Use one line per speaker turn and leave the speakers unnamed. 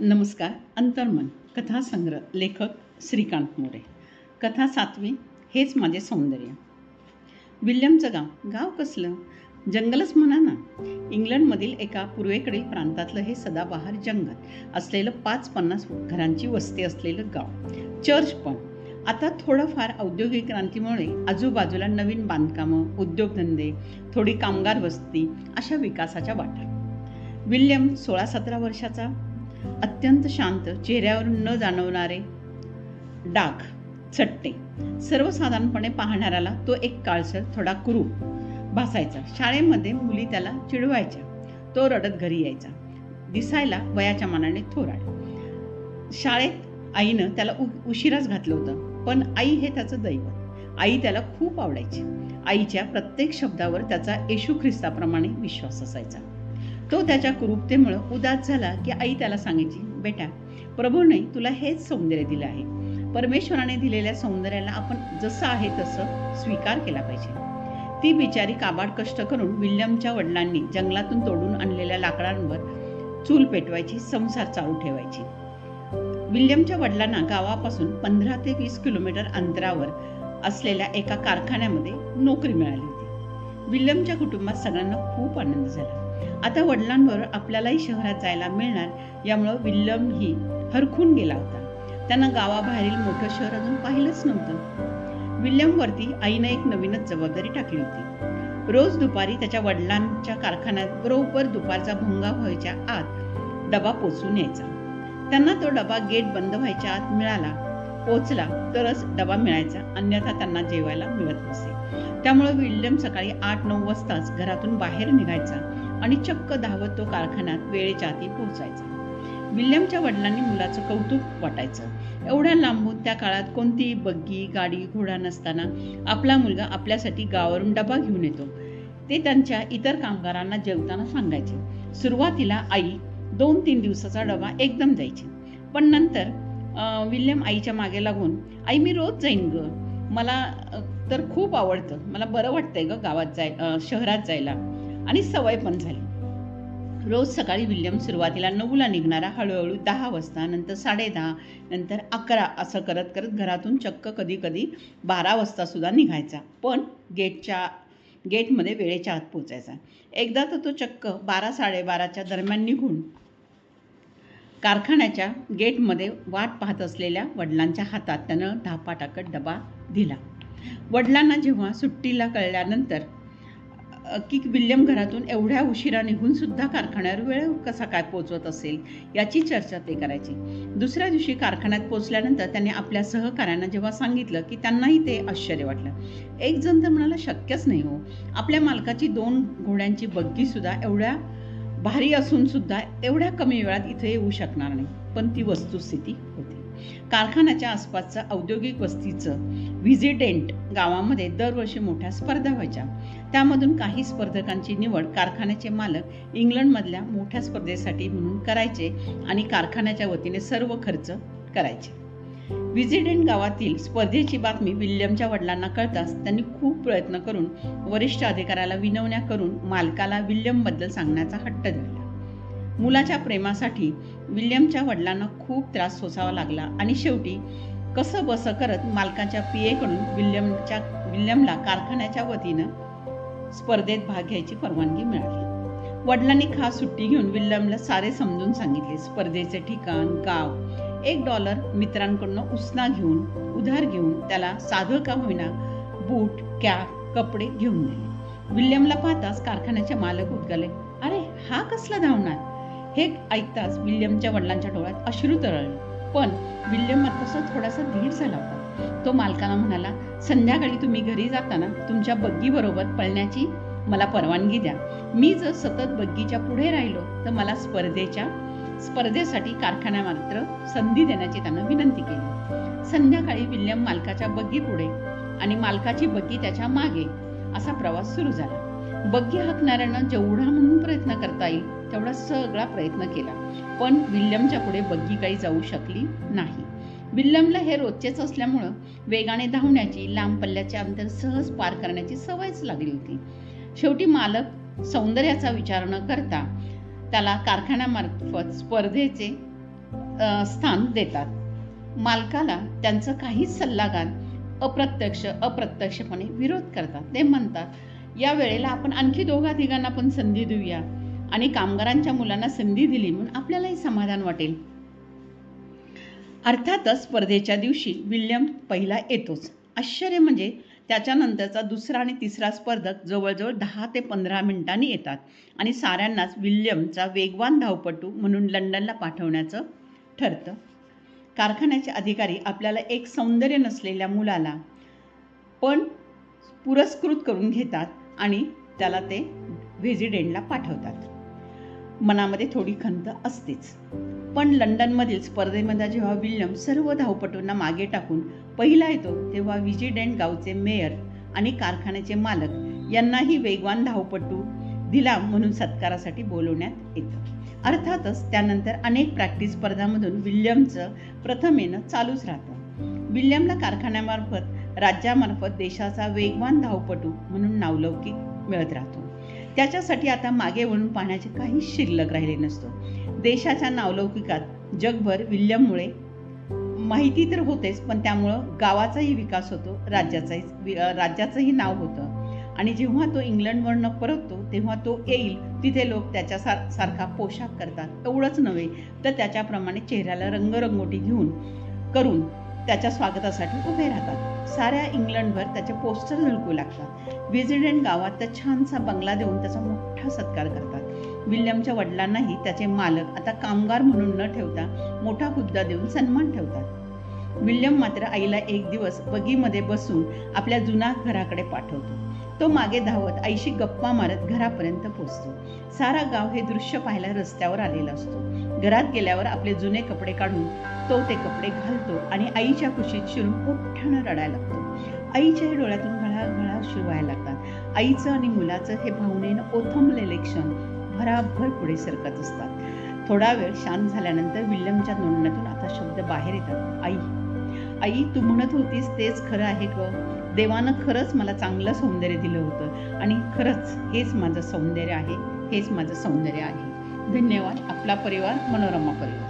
नमस्कार अंतर्मन कथासंग्रह लेखक श्रीकांत मोरे. कथा सातवी हेच माझे सौंदर्य. विल्यमचं गाव गाव कसलं? जंगलच म्हणा ना. इंग्लंडमधील एका पूर्वेकडील प्रांतातलं हे सदाबहार जंगल असलेलं पाच पन्नास घरांची वस्ती असलेलं गाव. चर्च पण. आता थोडंफार औद्योगिक क्रांतीमुळे आजूबाजूला नवीन बांधकामं उद्योगधंदे थोडी कामगार वस्ती अशा विकासाच्या वाटा. विल्यम सोळा सतरा वर्षाचा अत्यंत शांत चेहऱ्यावरून न जाणवणारे डाग चट्टे सर्वसाधारणपणे पाहणाऱ्याला तो एक काळसर थोडा कुरूप भासायचा. शाळेमध्ये मुली त्याला चिडवायच्या. तो रडत घरी यायचा. दिसायला वयाच्या मानाने थोराड. शाळेत आईनं त्याला उ उशिराच घातलं होतं पण आई हे त्याचं दैवत. आई त्याला खूप आवडायची. आईच्या प्रत्येक शब्दावर त्याचा येशू ख्रिस्ताप्रमाणे विश्वास असायचा. तो त्याच्या कुरूपतेमुळं उदास झाला की आई त्याला सांगायची बेटा प्रभूने तुला हेच सौंदर्य दिलं आहे. परमेश्वराने दिलेल्या सौंदर्याला आपण जसं आहे तसं स्वीकार केला पाहिजे. ती बिचारी काबाड कष्ट करून विल्यमच्या वडिलांनी जंगलातून तोडून आणलेल्या लाकडांवर चूल पेटवायची संसार चालू ठेवायची. विल्यमच्या वडिलांना गावापासून पंधरा ते वीस किलोमीटर अंतरावर असलेल्या एका कारखान्यामध्ये नोकरी मिळाली होती. विल्यमच्या कुटुंबात सगळ्यांना खूप आनंद झाला. आता वडिलांबरोबर आपल्यालाही शहरात जायला मिळणार यामुळं विल्यम ही हरखून गेला होता. त्यांना गावाबाहेरील मोठं शहर अजून पाहिलंच नव्हतं. विल्यमवरती आईनं एक नवीनच जबाबदारी टाकली होती. रोज दुपारी त्याच्या वडिलांच्या कारखान्यात बरोबर दुपारचा भुंगा व्हायच्या आत डबा पोचून यायचा. त्यांना तो डबा गेट बंद व्हायच्या आत मिळाला. पोचला तरच डबा मिळायचा अन्यथा त्यांना जेवायला मिळत नसे. त्यामुळे विल्यम सकाळी आठ नऊ वाजताच घरातून बाहेर निघायचा. आणि चक्क धावत तो कारखान्यात वेळेच्या आधी पोहोचायचा. विल्यमच्या वडिलांनी मुलाचं कौतुक वाटायचं. एवढ्या लांबून त्या काळात कोणतीही बग्गी गाडी घोडा नसताना आपला मुलगा आपल्यासाठी गावावरून डबा घेऊन येतो. ते त्यांच्या इतर कामगारांना जेवताना सांगायचे. सुरुवातीला आई दोन तीन दिवसाचा डबा एकदम जायची पण नंतर विल्यम आईच्या मागे लागून आई मी रोज जाईन ग. मला तर खूप आवडतं. मला बरं वाटतंय ग गावात जाय शहरात जायला. आणि सवय पण झाली. रोज सकाळी विल्यम सुरुवातीला नऊला निघणारा हळूहळू दहा वाजता नंतर साडे दहा नंतर अकरा असं करत करत घरातून चक्क कधी कधी बारा वाजतासुद्धा निघायचा. पण गेटच्या गेटमध्ये वेळेच्या आत पोचायचा एकदा तर तो चक्क बारा साडेबाराच्या दरम्यान निघून कारखान्याच्या गेटमध्ये वाट पाहत असलेल्या वडिलांच्या हातात त्यानं धापा टाकत डबा दिला. वडिलांना जेव्हा सुट्टीला कळल्यानंतर की विल्यम घरातून एवढ्या उशिरा निघूनसुद्धा कारखान्यावर वेळ कसा काय पोचवत असेल याची चर्चा ते करायची. दुसऱ्या दिवशी कारखान्यात पोचल्यानंतर त्यांनी आपल्या सहकाऱ्यांना जेव्हा सांगितलं की त्यांनाही ते आश्चर्य वाटलं. एक जण तर म्हणाला शक्यच नाही हो. आपल्या मालकाची दोन घोड्यांची बग्गीसुद्धा एवढ्या भारी असूनसुद्धा एवढ्या कमी वेळात इथे येऊ शकणार नाही. पण ती वस्तुस्थिती होती. कारखान्याच्या आसपासचं औद्योगिक वस्तीचं व्हिजिटेंट गावामध्ये दरवर्षी मोठ्या स्पर्धा व्हायच्या. त्यामधून काही स्पर्धकांची निवड कारखान्याचे मालक इंग्लंडमधल्या मोठ्या स्पर्धेसाठी म्हणून करायचे आणि कारखान्याच्या वतीने सर्व खर्च करायचे. व्हिजिडेंट गावातील स्पर्धेची बातमी विल्यमच्या वडिलांना कळताच त्यांनी खूप प्रयत्न करून वरिष्ठ अधिकाऱ्याला विनवण्या करून मालकाला विल्यमबद्दल सांगण्याचा हट्ट धरला. मुलाच्या प्रेमासाठी विल्यमच्या वडिलांना खूप त्रास सोसावा लागला. आणि शेवटी कसं बसं करत मालकाच्या पियेकडून विल्यमच्या विल्यमला कारखान्याच्या वतीनं स्पर्धेत भाग घ्यायची परवानगी मिळाली. वडिलांनी खास सुट्टी घेऊन विल्यमला सारे समजून सांगितले. स्पर्धेचे ठिकाण गाव एक डॉलर मित्रांकडून उसना घेऊन उधार घेऊन त्याला साधं का होईना बूट कॅप कपडे घेऊन दिले विल्यमला पाहताच कारखान्याचे मालक उद्गाले अरे हा कसला धावणार? हे ऐकताच विल्यमच्या वडिलांच्या डोळ्यात अश्रू तरळले. पण विल्यम मात्र थोडासा धीर झाला होता. तो मालकाला म्हणाला संध्याकाळी तुम्ही घरी जाताना तुमच्या बग्गीबरोबर पळण्याची मला परवानगी द्या. मी जर सतत बग्गीच्या पुढे राहिलो तर मला स्पर्धेच्या स्पर्धेसाठी कारखान्या मात्र संधी देण्याची त्यानं विनंती केली. संध्याकाळी विल्यम मालकाच्या बग्गी पुढे आणि मालकाची बग्गी त्याच्यामागे असा प्रवास सुरू झाला. बग्गी हाकणाऱ्यानं जेवढा म्हणून प्रयत्न करता येईल तेवढा सगळा प्रयत्न केला. पण विल्यमच्या पुढे बग्गी काही जाऊ शकली नाही. विल्यमला हे रोजचेच असल्यामुळं वेगाने धावण्याची लांब पल्ल्याचे अंतर सहज पार करण्याची सवयच लागली होती. शेवटी मालक सौंदर्याचा विचार न करता त्याला कारखान्यामार्फत स्पर्धेचे स्थान देतात. मालकाला त्यांचं काहीच सल्लागार अप्रत्यक्ष अप्रत्यक्षपणे विरोध करतात. ते म्हणतात या वेळेला आपण आणखी दोघा तिघांना पण संधी देऊया. आणि कामगारांच्या मुलांना संधी दिली म्हणून आपल्यालाही समाधान वाटेल. अर्थातच स्पर्धेच्या दिवशी विल्यम पहिला येतोच. आश्चर्य म्हणजे त्याच्यानंतरचा दुसरा आणि तिसरा स्पर्धक जवळजवळ दहा ते पंधरा मिनिटांनी येतात. आणि साऱ्यांनाच विल्यमचा वेगवान धावपटू म्हणून लंडनला पाठवण्याचं ठरतं. कारखान्याचे अधिकारी आपल्याला एक सौंदर्य नसलेल्या मुलाला पण पुरस्कृत करून घेतात. आणि त्याला ते व्हेजिडेंटला पाठवतात. मनामध्ये थोडी खंत असतेच. पण लंडनमधील स्पर्धेमध्ये जेव्हा विल्यम सर्व धावपटूंना मागे टाकून पहिला येतो तेव्हा व्हिजिडेंट गावचे मेयर आणि कारखान्याचे मालक यांनाही वेगवान धावपटू दिला म्हणून सत्कारासाठी बोलवण्यात येतं. अर्थातच त्यानंतर अनेक प्रॅक्टिस स्पर्धांमधून विल्यमचं प्रथम येणं चालूच राहतं. विल्यमला कारखान्यामार्फत राज्यामार्फत देशाचा वेगवान धावपटू म्हणून नावलौकिक मिळत राहतो. त्याच्यासाठी आता मागे वळून पाहण्याचे काही शिल्लक राहिले नसतो. देशाच्या नावलौकिकात जगभर विल्यममुळे माहिती तर होतेच पण त्यामुळं गावाचाही विकास होतो राज्याचाही वि- राज्याचंही नाव होतं. आणि जेव्हा तो इंग्लंडवरनं परततो तेव्हा तो येईल तिथे लोक त्याच्या सार सारखा पोशाख करतात. एवढंच नव्हे तर त्याच्याप्रमाणे चेहऱ्याला रंगरंगोटी घेऊन करून त्याच्या स्वागतासाठी उभे राहतात. साऱ्या इंग्लंडभर त्याचे पोस्टर झळकू लागतात. विझिडेंट गावात त्या छानसा बंगला देऊन त्याचा मोठा सत्कार करतात. विल्यमच्या वडिलांनाही त्याचे मालक आता कामगार म्हणून न ठेवता मोठा हुद्दा देऊन सन्मान ठेवतात. विल्यम मात्र आईला एक दिवस बगीमध्ये बसून आपल्या जुना घराकडे पाठवतो. तो मागे धावत आईशी गप्पा मारत घरापर्यंत पोचतो. सारा गाव हे दृश्य पाहायला रस्त्यावर आलेला असतो. घरात गेल्यावर आपले जुने कपडे काढून तो ते कपडे घालतो आणि आईच्या कुशीत शिरून मोठ्यानं रडायला लागतो. आईच्याही डोळ्यातून घळा घळा शिरवायला लागतात. आईचं आणि मुलाचं हे भावनेनं ओथंबलेले क्षण भराभर पुढे सरकत असतात. थोडा वेळ शांत झाल्यानंतर विल्यमच्या नोंदण्यातून आता शब्द बाहेर येतात. आई आई तू म्हणत होतीस तेच खरं आहे ग. देवानं खरंच मला चांगलं सौंदर्य दिलं होतं आणि खरंच हेच माझं सौंदर्य आहे हेच माझं सौंदर्य आहे. धन्यवाद आपला परिवार मनोरमा परिवार.